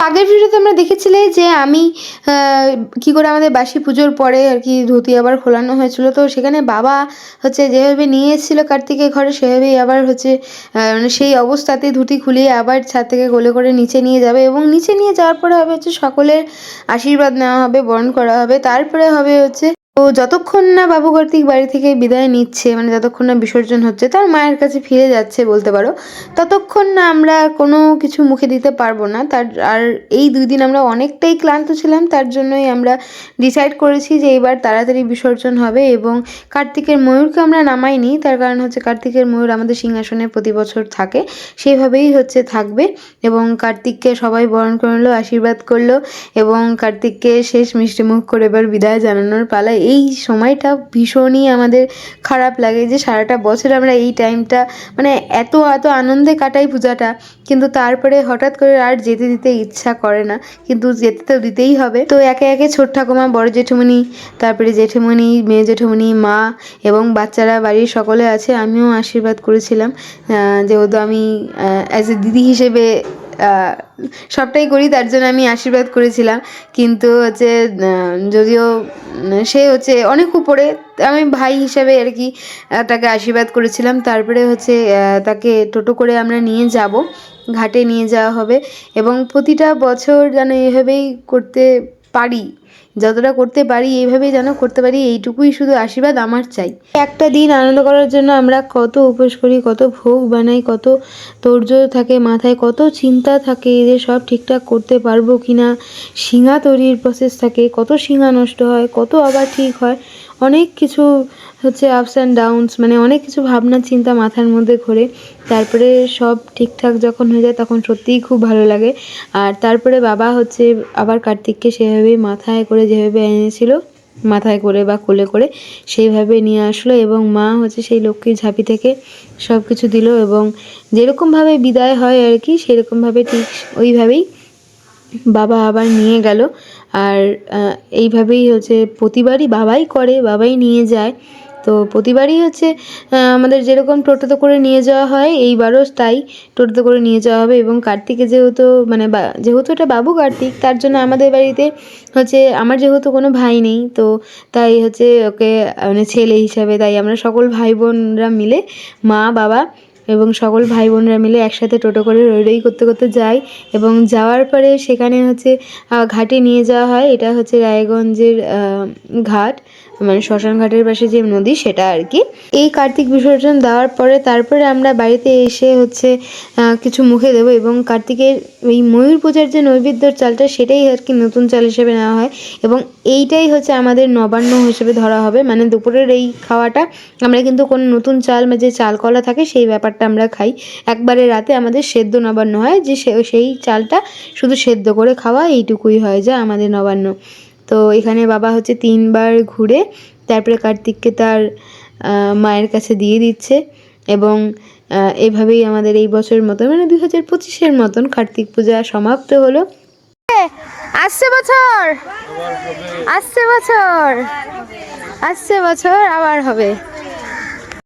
আগের ভিডিওতে আমরা দেখেছিলে যে আমি কি করে আমাদের বাসি পুজোর পরে আর কি ধুতি আবার খোলানো হয়েছিল। তো সেখানে বাবা হচ্ছে যেভাবে নিয়ে এসেছিল কার্তিকে ঘরে, সেভাবেই আবার হচ্ছে মানে সেই অবস্থাতে ধুতি খুলিয়ে আবার ছাদ থেকে গোলে করে নিচে নিয়ে যাবে এবং নিচে নিয়ে যাওয়ার পরে হবে হচ্ছে সকলের আশীর্বাদ নেওয়া হবে, বরণ করা হবে। তারপরে হবে হচ্ছে তো যতক্ষণ না বাবু কার্তিক বাড়ি থেকে বিদায় নিচ্ছে মানে যতক্ষণ না বিসর্জন হচ্ছে, তার মায়ের কাছে ফিরে যাচ্ছে বলতে পারো, ততক্ষণ না আমরা কোনো কিছু মুখে দিতে পারব না। তার আর এই দুই দিন আমরা অনেকটাই ক্লান্ত ছিলাম, তার জন্যই আমরা ডিসাইড করেছি যে এবার তাড়াতাড়ি বিসর্জন হবে এবং কার্তিকের ময়ূরকে আমরা নামাইনি। তার কারণ হচ্ছে কার্তিকের ময়ূর আমাদের সিংহাসনে প্রতি বছর থাকে সেইভাবেই হচ্ছে থাকবে এবং কার্তিককে সবাই বরণ করল, আশীর্বাদ করল এবং কার্তিককে শেষ মিষ্টি মুখ করে এবার বিদায় জানানোর পালা এই সময়টা ভীষণই আমাদের খারাপ লাগে যে সারাটা বছর আমরা এই টাইমটা মানে এত এত আনন্দে কাটাই পূজাটা, কিন্তু তারপরে হঠাৎ করে আর যেতে দিতে ইচ্ছা করে না। কিন্তু যেতে তো দিতেই হবে। তো একে একে ছোট ঠাকুমা, বড় জেঠুমনি তারপরে জেঠুমনি মেয়ে জেঠুমনি মা এবং বাচ্চারা, বাড়ির সকলে আছে। আমিও আশীর্বাদ করেছিলাম যেহেতু আমি অ্যাজ এ দিদি হিসেবে সবটাই করি, তার জন্য আমি আশীর্বাদ করেছিলাম। কিন্তু হচ্ছে যদিও সে হচ্ছে অনেক উপরে, আমি ভাই হিসাবে আর কি তাকে আশীর্বাদ করেছিলাম। তারপরে হচ্ছে তাকে টোটো করে আমরা নিয়ে যাব, ঘাটে নিয়ে যাওয়া হবে। এবং প্রতিটা বছর যেন এভাবেই করতে পারি, যতটা করতে পারি এইভাবেই যেন করতে পারি, এইটুকুই শুধু আশীর্বাদ আমার চাই। একটা দিন আনন্দ করার জন্য আমরা কত উপোস করি, কত ভোগ বানাই, কত তোড়জোড় থাকে মাথায়, কত চিন্তা থাকে যে সব ঠিকঠাক করতে পারব কি না শিঙা তৈরির প্রসেস থাকে, কত শিঙা নষ্ট হয়, কত আবার ঠিক হয় অনেক কিছু হচ্ছে আপস অ্যান্ড ডাউনস মানে অনেক কিছু ভাবনা চিন্তা মাথার মধ্যে ঘোরে। তারপরে সব ঠিকঠাক যখন হয়ে যায় তখন সত্যিই খুব ভালো লাগে। আর তারপরে বাবা হচ্ছে আবার কার্তিককে সেভাবেই মাথায় করে যেভাবে এনেছিল, মাথায় করে বা কোলে করে সেইভাবে নিয়ে আসলো এবং মা হচ্ছে সেই লক্ষ্মীর ঝাঁপি থেকে সব কিছু দিল এবং যেরকমভাবে বিদায় হয় আর কি, সেরকমভাবে ঠিক ওইভাবেই বাবা আবার নিয়ে গেল। আর এইভাবেই হচ্ছে প্রতিবারই বাবাই করে, বাবাই নিয়ে যায়। তো প্রতিবারই হচ্ছে আমাদের যেরকম টোটোতে করে নিয়ে যাওয়া হয়, এইবারও তাই টোটোতে করে নিয়ে যাওয়া হবে। এবং কার্তিকে যেহেতু মানে যেহেতু এটা বাবু কার্তিক, তার জন্য আমাদের বাড়িতে হচ্ছে, আমার যেহেতু কোনো ভাই নেই, তো তাই হচ্ছে ওকে মানে ছেলে হিসাবে তাই আমরা সকল ভাই বোনরা মিলে মা, বাবা এবং সকল ভাই বোনরা মিলে একসাথে টোটো করে রই রই করতে করতে যাই এবং যাওয়ার পরে সেখানে হচ্ছে ঘাটে নিয়ে যাওয়া হয়। এটা হচ্ছে রায়গঞ্জের ঘাট। মানে শ্মশান ঘাটের পাশে যে নদী, সেটা আর কি। এই কার্তিক বিসর্জন দেওয়ার পরে তারপরে আমরা বাড়িতে এসে হচ্ছে কিছু মুখে দেবো এবং কার্তিকের এই ময়ূর পূজার যে নৈবেদ্যর চালটা, সেটাই আর কি নতুন চাল হিসেবে নেওয়া হয়। এবং এইটাই হচ্ছে আমাদের নবান্ন হিসেবে ধরা হবে। মানে দুপুরের এই খাওয়াটা, আমরা কিন্তু কোনো নতুন চাল বা যে চাল কলা থাকে, সেই ব্যাপারটা আমরা খাই। একবারে রাতে আমাদের সেদ্ধ নবান্ন হয়, যে সেই চালটা শুধু সেদ্ধ করে খাওয়া, এইটুকুই হয় যা আমাদের নবান্ন। তো এখানে বাবা হচ্ছে তিনবার ঘুরে, তারপরে কার্তিককে তার মায়ের কাছে দিয়ে দিচ্ছে এবং এভাবেই আমাদের এই বছরের মতো মানে দুই হাজার পঁচিশের মতন কার্তিক পূজা সমাপ্ত হলো। আসছে বছর! আসছে বছর! আসছে বছর, আবার হবে।